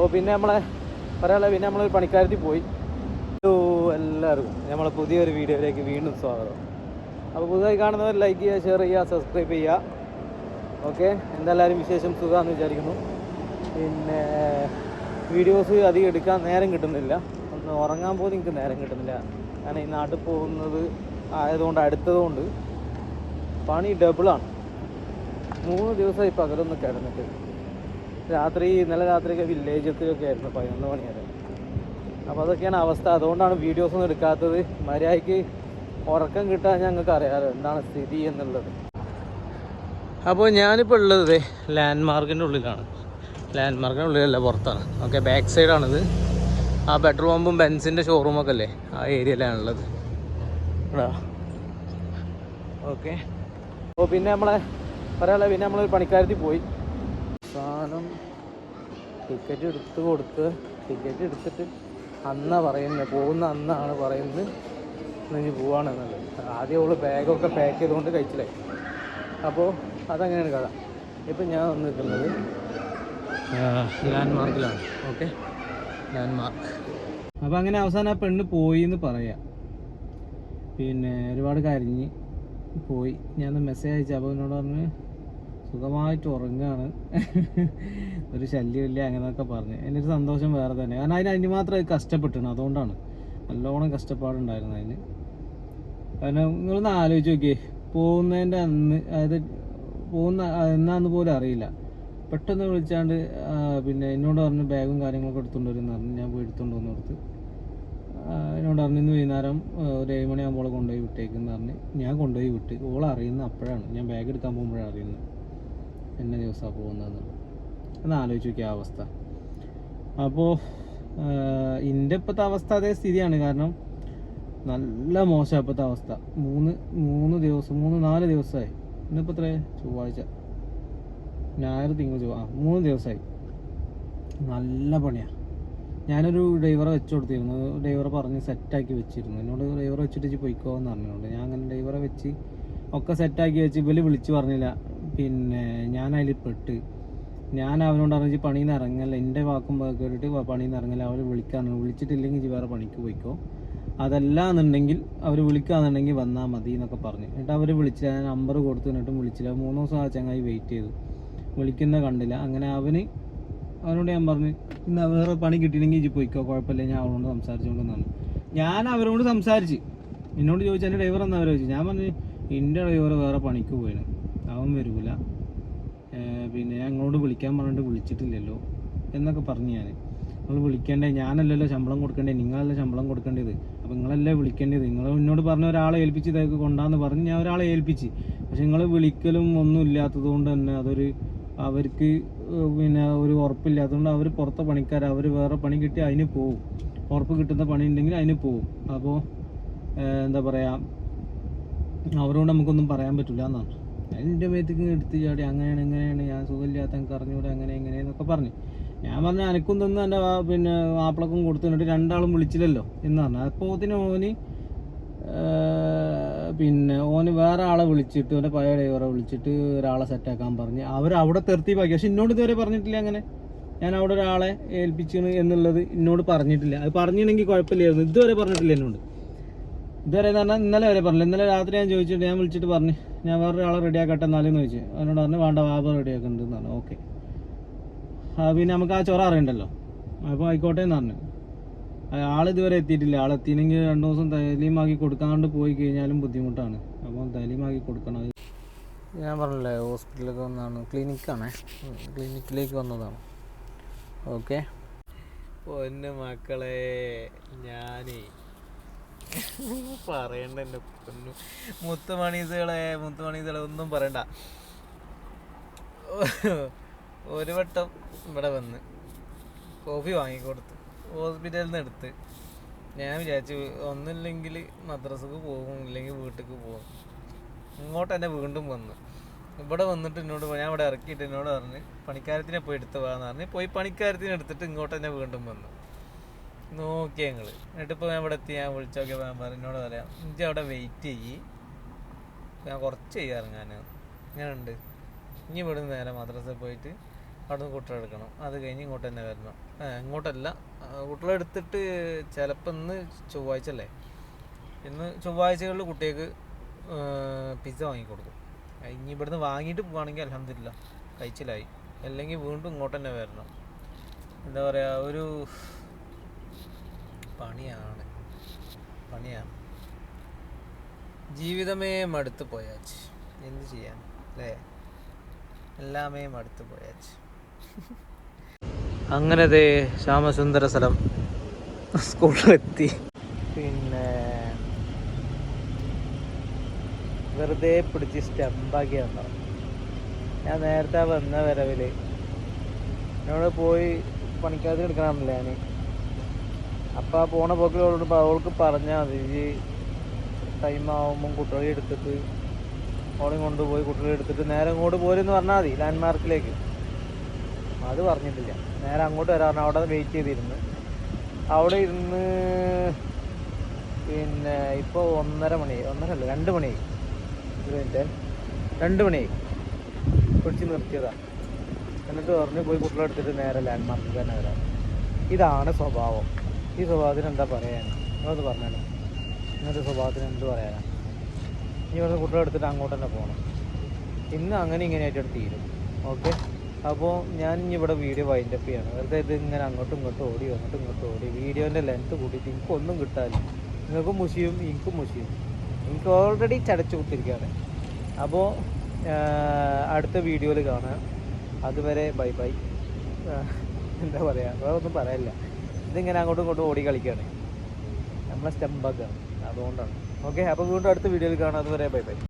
അപ്പോൾ പിന്നെ നമ്മളെ പറയാനുള്ള പിന്നെ നമ്മൾ പണിക്കാരത്തിൽ പോയി. എല്ലാവർക്കും. നമ്മളെ പുതിയൊരു വീഡിയോയിലേക്ക് വീണ്ടും സ്വാഗതം. അപ്പോൾ പുതുതായി കാണുന്നവർ ലൈക്ക് ചെയ്യുക ഷെയർ ചെയ്യുക സബ്സ്ക്രൈബ് ചെയ്യുക. ഓക്കെ എന്തെല്ലാവരും വിശേഷം സുഖമാണെന്ന് വിചാരിക്കുന്നു. പിന്നെ വീഡിയോസ് അധികം എടുക്കാൻ നേരം കിട്ടുന്നില്ല. ഒന്ന് ഉറങ്ങാൻ പോലും എനിക്ക് നേരം കിട്ടുന്നില്ല. കാരണം ഈ നാട്ടിൽ പോകുന്നത് ആയതുകൊണ്ട് അടുത്തതുകൊണ്ട് പണി ഡബിളാണ് മൂന്ന് ദിവസമായി പകലൊന്ന് കിടന്നിട്ട്. രാത്രി ഇന്നലെ രാത്രിയൊക്കെ വില്ലേജത്തിലൊക്കെ ആയിരുന്നു പതിനൊന്ന് മണി വരെ. അപ്പോൾ അതൊക്കെയാണ് അവസ്ഥ. അതുകൊണ്ടാണ് വീഡിയോസ് ഒന്നും എടുക്കാത്തത്. മര്യാദയ്ക്ക് ഉറക്കം കിട്ടാൻ ഞങ്ങൾക്ക് അറിയാമല്ലോ എന്താണ് സ്ഥിതി എന്നുള്ളത്. അപ്പോൾ ഞാനിപ്പോൾ ഉള്ളത് ലാൻഡ് മാർക്കിന്റെ ഉള്ളിലാണ്. ലാൻഡ് മാർക്കിന്റെ ഉള്ളിലല്ല പുറത്താണ്. ഓക്കെ ബാക്ക് സൈഡാണിത് ആ പെട്രോൾ പമ്പും ബെൻസിന്റെ ഷോറൂമൊക്കെ അല്ലേ? ആ ഏരിയയിലാണുള്ളത് ഓക്കെ അപ്പോൾ പിന്നെ നമ്മളെ പറയാനുള്ള പിന്നെ നമ്മളൊരു പണിക്കാരത്തിൽ പോയി. സാധനം ടിക്കറ്റ് എടുത്ത് കൊടുത്ത് ടിക്കറ്റ് എടുത്തിട്ട് അന്നാ പറയുന്നത് പോകുന്ന അന്നാണ് പറയുന്നത്. ഇനി പോവാണെന്നുള്ളത് ആദ്യം അവൾ ബാഗൊക്കെ പാക്ക് ചെയ്തുകൊണ്ട് കഴിച്ചില്ലേ? അപ്പോൾ അതങ്ങനെയാണ് കഥ. ഇപ്പം ഞാൻ നിൽക്കുന്നത് ലാൻഡ് മാർക്കിലാണ് ഓക്കെ ലാൻഡ് മാർക്ക് അപ്പോൾ അങ്ങനെ അവസാനം ആ പെണ്ണ് പോയി എന്ന് പറയാം. പിന്നെ ഒരുപാട് കരഞ്ഞ് പോയി. ഞാൻ മെസ്സേജ് അയച്ചു അപ്പോൾ എന്നോട് പറഞ്ഞ് സുഖമായിട്ട് ഉറങ്ങുകയാണ് ഒരു ശല്യമില്ല അങ്ങനെയൊക്കെ പറഞ്ഞ്. എന്റെ ഒരു സന്തോഷം വേറെ തന്നെ. കാരണം അതിന് അതിന് മാത്രം കഷ്ടപ്പെട്ടാണ് അതുകൊണ്ടാണ്. നല്ലോണം കഷ്ടപ്പാടുണ്ടായിരുന്നു അതിന്. കാരണം നിങ്ങളൊന്ന് ആലോചിച്ച് നോക്കിയേ. പോകുന്നതിന്റെ അന്ന് അതായത് പോകുന്ന എന്നാന്ന് പോലും അറിയില്ല. പെട്ടെന്ന് വിളിച്ചാണ്ട് പിന്നെ എന്നോട് പറഞ്ഞു ബാഗും കാര്യങ്ങളൊക്കെ എടുത്തുകൊണ്ട് പറഞ്ഞു. ഞാൻ പോയി എടുത്തുകൊണ്ട് വന്നു കൊടുത്ത്. എന്നോട് പറഞ്ഞു ഇന്ന് വൈകുന്നേരം ഒരു ഏഴ് മണിയാകുമ്പോൾ കൊണ്ടുപോയി വിട്ടേക്കെന്ന് പറഞ്ഞ്. ഞാൻ കൊണ്ടുപോയി വിട്ട്. ഓൾ അറിയുന്ന അപ്പോഴാണ്. ഞാൻ ബാഗ് എടുക്കാൻ പോകുമ്പോഴാണ് അറിയുന്നത്. എന്ന ദിവസമാണ് പോകുന്നത് ഒന്ന് ആലോചിച്ച് നോക്കിയ അവസ്ഥ. അപ്പോൾ എന്റെ ഇപ്പോഴത്തെ അവസ്ഥ അതേ സ്ഥിതിയാണ്. കാരണം നല്ല മോശം ഇപ്പോഴത്തെ അവസ്ഥ. മൂന്ന് മൂന്ന് ദിവസം മൂന്ന് നാല് ദിവസമായി. ഇന്നിപ്പോൾ എത്ര ചൊവ്വാഴ്ച. ഞായർ തിങ്കൾ ചൊവ്വ. ആ മൂന്ന് ദിവസമായി. നല്ല പണിയാണ് ഞാനൊരു ഡ്രൈവറെ വെച്ച് കൊടുത്തിരുന്നു. ഡ്രൈവറെ പറഞ്ഞ് സെറ്റാക്കി വെച്ചിരുന്നു. എന്നോട് ഡ്രൈവറെ വെച്ചിട്ട് പോയിക്കോ എന്ന് പറഞ്ഞുകൊണ്ട്. ഞാൻ അങ്ങനെ ഡ്രൈവറെ വെച്ച് ഒക്കെ സെറ്റാക്കി വെച്ച് ഇവൽ വിളിച്ച് പറഞ്ഞില്ല. പിന്നെ ഞാൻ അതിൽ പെട്ട്. ഞാൻ അവനോട് അറിഞ്ഞ് പണിയിൽ നിന്ന് ഇറങ്ങല്ല എന്റെ വാക്കും കേട്ടിട്ട് പണിയിൽ നിന്ന് ഇറങ്ങല്ല അവർ വിളിക്കാറുണ്ട് വിളിച്ചിട്ടില്ലെങ്കിൽ വേറെ പണിക്ക് പോയിക്കോ. അതല്ല എന്നുണ്ടെങ്കിൽ അവർ വിളിക്കുകയെന്നുണ്ടെങ്കിൽ വന്നാൽ മതി എന്നൊക്കെ പറഞ്ഞു. എന്നിട്ട് അവർ വിളിച്ചില്ല. ഞാൻ നമ്പർ കൊടുത്തു. എന്നിട്ടും വിളിച്ചില്ല. മൂന്ന് ദിവസം ആ ചങ്ങായി വെയിറ്റ് ചെയ്തു. വിളിക്കുന്ന കണ്ടില്ല. അങ്ങനെ അവന് അവനോട് ഞാൻ പറഞ്ഞു ഇന്ന് വേറെ പണി കിട്ടിയില്ലെങ്കിൽ ഇജ്ജ് പോയിക്കോ. കുഴപ്പമില്ല. ഞാൻ അവനോട് സംസാരിച്ചുകൊണ്ടെന്നാണ് ഞാൻ അവരോട് സംസാരിച്ച്. എന്നോട് ചോദിച്ചു എന്റെ ഡ്രൈവർ എന്നാ ചോദിച്ചു. ഞാൻ പറഞ്ഞു എന്റെ ഡ്രൈവർ വേറെ പണിക്ക് പോയിന്. അവൻ വരൂല. പിന്നെ ഞങ്ങളോട് വിളിക്കാൻ പറഞ്ഞിട്ട് വിളിച്ചിട്ടില്ലല്ലോ എന്നൊക്കെ പറഞ്ഞു ഞാൻ നിങ്ങൾ വിളിക്കേണ്ടേ ഞാനല്ലല്ലോ ശമ്പളം കൊടുക്കേണ്ടേ നിങ്ങളല്ലേ ശമ്പളം കൊടുക്കേണ്ടത്. അപ്പോൾ നിങ്ങളല്ലേ വിളിക്കേണ്ടത്. നിങ്ങൾ എന്നോട് പറഞ്ഞ ഒരാളെ ഏൽപ്പിച്ച് ഇതൊക്കെ കൊണ്ടാന്ന് പറഞ്ഞ് ഞാൻ ഒരാളെ ഏൽപ്പിച്ച്. പക്ഷെ നിങ്ങൾ വിളിക്കലും ഒന്നും ഇല്ലാത്തത് കൊണ്ട് തന്നെ അതൊരു അവർക്ക് പിന്നെ ഒരു ഉറപ്പില്ലാത്തതുകൊണ്ട് അവർ പുറത്തെ പണിക്കാർ അവർ വേറെ പണി കിട്ടി അതിന് പോവും. ഉറപ്പ് കിട്ടുന്ന പണി ഉണ്ടെങ്കിൽ അതിന് പോവും. അപ്പോൾ എന്താ പറയുക അവരോട് നമുക്കൊന്നും പറയാൻ പറ്റില്ല എന്നാണ്. എന്റെ മേത്തേക്ക് എടുത്ത് ചാടി അങ്ങനെയാണ് ഇങ്ങനെയാണ് ഞാൻ സുഖമില്ലാത്ത എനിക്ക് അങ്ങനെ എങ്ങനെയെന്നൊക്കെ പറഞ്ഞു. ഞാൻ പറഞ്ഞു അനക്കും തന്ന് എന്റെ പിന്നെ മാപ്പിളക്കും കൊടുത്തു എന്നിട്ട് രണ്ടാളും വിളിച്ചില്ലല്ലോ എന്ന് പറഞ്ഞു. അപ്പോൾ ഇതിന് ഓന് പിന്നെ ഓന് വേറെ ആളെ വിളിച്ചിട്ട് ഓന്റെ പഴയ ഡ്രൈവറെ വിളിച്ചിട്ട് ഒരാളെ സെറ്റാക്കാൻ പറഞ്ഞ്. അവർ അവിടെ തെർത്തിപ്പാക്കി പക്ഷെ ഇന്നോട് ഇതുവരെ പറഞ്ഞിട്ടില്ല അങ്ങനെ. ഞാൻ അവിടെ ഒരാളെ ഏൽപ്പിച്ചു എന്നുള്ളത് എന്നോട് പറഞ്ഞിട്ടില്ല. അത് പറഞ്ഞിട്ടുണ്ടെങ്കിൽ കുഴപ്പമില്ലായിരുന്നു. ഇതുവരെ പറഞ്ഞിട്ടില്ല എന്നോട്. ഇതുവരെ എന്ന് പറഞ്ഞാൽ ഇന്നലെ വരെ പറഞ്ഞില്ല. ഇന്നലെ രാത്രി ഞാൻ ചോദിച്ചിട്ട് ഞാൻ വിളിച്ചിട്ട് പറഞ്ഞു. ഞാൻ വേറെ ആളെ റെഡിയാക്കട്ടെ എന്നാലെന്ന് ചോദിച്ചു. അവനോട് പറഞ്ഞു വേണ്ട വാബ റെഡിയാക്കുന്നുണ്ട് എന്ന് പറഞ്ഞു. ഓക്കെ ആ പിന്നെ നമുക്ക് ആ ചൊറ അറിയണ്ടല്ലോ. അപ്പോൾ ആയിക്കോട്ടെ എന്ന് പറഞ്ഞു. ആൾ ഇതുവരെ എത്തിയിട്ടില്ല. ആൾ എത്തിയില്ലെങ്കിൽ രണ്ട് ദിവസം തലീമാക്കി കൊടുക്കാണ്ട് പോയി കഴിഞ്ഞാലും ബുദ്ധിമുട്ടാണ്. അപ്പോൾ തലീമാക്കി കൊടുക്കണം. ഞാൻ പറഞ്ഞില്ലേ ഹോസ്പിറ്റലിലൊക്കെ വന്നതാണ്. ക്ലിനിക്കാണേ ക്ലിനിക്കിലേക്ക് വന്നതാണ്. ഓക്കെ പൊന്നു മക്കളെ ഞാനേ പറയണ്ട എന്റെ പൊന്നു. മുത്തുമണീസുകളെ മുത്തുമണീസുകളെ ഒന്നും പറയണ്ട. ഒരു വട്ടം ഇവിടെ വന്ന് കോഫി വാങ്ങിക്കൊടുത്ത്. ഹോസ്പിറ്റലിൽ നിന്ന് എടുത്ത് ഞാൻ വിചാരിച്ചു ഒന്നില്ലെങ്കിൽ മദ്രസക്ക് പോകും ഇല്ലെങ്കിൽ വീട്ടിലേക്ക് പോകും. ഇങ്ങോട്ട് തന്നെ വീണ്ടും വന്നു. ഇവിടെ വന്നിട്ട് എന്നോട് ഞാൻ ഇവിടെ ഇറക്കിയിട്ട് എന്നോട് പറഞ്ഞ് പണിക്കാരത്തിനെ പോയി എടുത്ത് പോകാന്ന് പറഞ്ഞ് പോയി പണിക്കാരത്തിനെ എടുത്തിട്ട് ഇങ്ങോട്ട് തന്നെ വീണ്ടും വന്നു. നോക്കി ഞങ്ങൾ എന്നിട്ട് ഇപ്പോൾ ഞാൻ ഇവിടെ എത്തി ഞാൻ വിളിച്ചോക്കിയപ്പോൾ ഞാൻ പറഞ്ഞു എന്നോട് പറയാം ഇഞ്ചി അവിടെ വെയിറ്റ് ചെയ്യി. ഞാൻ കുറച്ച് ചെയ്യാറ് ഞാൻ ഇങ്ങനെ ഉണ്ട് ഇനി ഇവിടുന്ന് നേരെ മദ്രസയിൽ പോയിട്ട് അവിടെ നിന്ന് കുട്ടികളെടുക്കണം അത് കഴിഞ്ഞ് ഇങ്ങോട്ട് തന്നെ വരണം. ഇങ്ങോട്ടല്ല. കുട്ടികൾ എടുത്തിട്ട് ചിലപ്പോൾ ഇന്ന് ചൊവ്വാഴ്ച അല്ലേ? ഇന്ന് ചൊവ്വാഴ്ചകളിൽ കുട്ടികൾക്ക് പിസ്സ വാങ്ങിക്കൊടുക്കും ഇനി ഇവിടുന്ന് വാങ്ങിയിട്ട് പോവുകയാണെങ്കിൽ അലഹമില്ല കഴിച്ചിലായി. അല്ലെങ്കിൽ വീണ്ടും ഇങ്ങോട്ട് തന്നെ വരണം. എന്താ പറയുക ഒരു പണിയാണ്. പണിയാണ്. ജീവിതമേ മടുത്തു പോയാച്ച്. എന്ത് ചെയ്യാൻ? അല്ലേ? എല്ലാമേ മടുത്തു പോയാച്ച്. അങ്ങനത്തെ ശ്യാമസുന്ദര സ്ഥലം സ്കൂളിലെത്തി. പിന്നെ വെറുതെ പിടിച്ച് സ്റ്റമ്പാക്കിയുണ്ടാവും ഞാൻ നേരത്തെ വന്ന വരവിൽ എന്നോട് പോയി പണിക്കാതെ എടുക്കണമെന്നില്ല ഞാൻ അപ്പം ആ പോണ പോക്കിൽ അവളോട് അവൾക്ക് പറഞ്ഞാൽ മതി ഈ ടൈം ആവുമ്പം കുട്ടികളെ എടുത്തിട്ട് അവളെയും കൊണ്ടുപോയി കുട്ടികളെ എടുത്തിട്ട് നേരെ ഇങ്ങോട്ട് പോരെന്ന് പറഞ്ഞാൽ മതി ലാൻഡ് മാർക്കിലേക്ക് അത് പറഞ്ഞിട്ടില്ല. നേരെ അങ്ങോട്ട് വരാൻ അവിടെ വെയിറ്റ് ചെയ്തിരുന്ന്. അവിടെ ഇരുന്ന് പിന്നെ ഇപ്പോൾ ഒന്നര മണി ഒന്നര അല്ല രണ്ട് മണി ഒരു മിനിറ്റ് രണ്ട് മണി പിടിച്ച് നിർത്തിയതാ. എന്നിട്ട് പറഞ്ഞു പോയി കുട്ടികളെ എടുത്തിട്ട് നേരെ ലാൻഡ് മാർക്കിൽ തന്നെ വരാം ഇതാണ് സ്വഭാവം. ഈ സ്വഭാവത്തിന് എന്താ പറയാൻ നിങ്ങളത് പറഞ്ഞാലോ. ഇങ്ങനത്തെ സ്വഭാവത്തിന് എന്ത് പറയാനാ? ഇനി ഇവിടുന്ന് കുട്ടികളെ എടുത്തിട്ട് അങ്ങോട്ട് തന്നെ പോകണം ഇന്ന് അങ്ങനെ ഇങ്ങനെ ആയിട്ട് തീരും. ഓക്കെ? അപ്പോൾ ഞാൻ ഇനി ഇവിടെ വീഡിയോ വൈൻഡ് അപ്പ് ചെയ്യണം. വെറുതെ ഇത് ഇങ്ങനെ അങ്ങോട്ടും ഇങ്ങോട്ടും ഓടി അങ്ങോട്ടും ഇങ്ങോട്ടും ഓടി. വീഡിയോന്റെ ലെങ്ത്ത് കൂട്ടിയിട്ട് എനിക്കൊന്നും കിട്ടാനില്ല. നിങ്ങൾക്കും മുഷിയും എനിക്കും മുഷിയും. എനിക്ക് ഓൾറെഡി ചടച്ചു കുത്തിരിക്കുകയാണ് അപ്പോൾ അടുത്ത വീഡിയോയിൽ കാണാം. അതുവരെ ബൈ ബൈ എന്താ പറയുക വേറെ ഒന്നും പറയാനില്ല ഇതിങ്ങനെ അങ്ങോട്ടും ഇങ്ങോട്ടും ഓടി കളിക്കുകയാണ്. നമ്മളെ സ്റ്റമ്പാക്കാണ് അതുകൊണ്ടാണ്. ഓക്കെ അപ്പോൾ വീണ്ടും അടുത്ത വീഡിയോയിൽ കാണാം. അതുവരെ ബൈ ബൈ.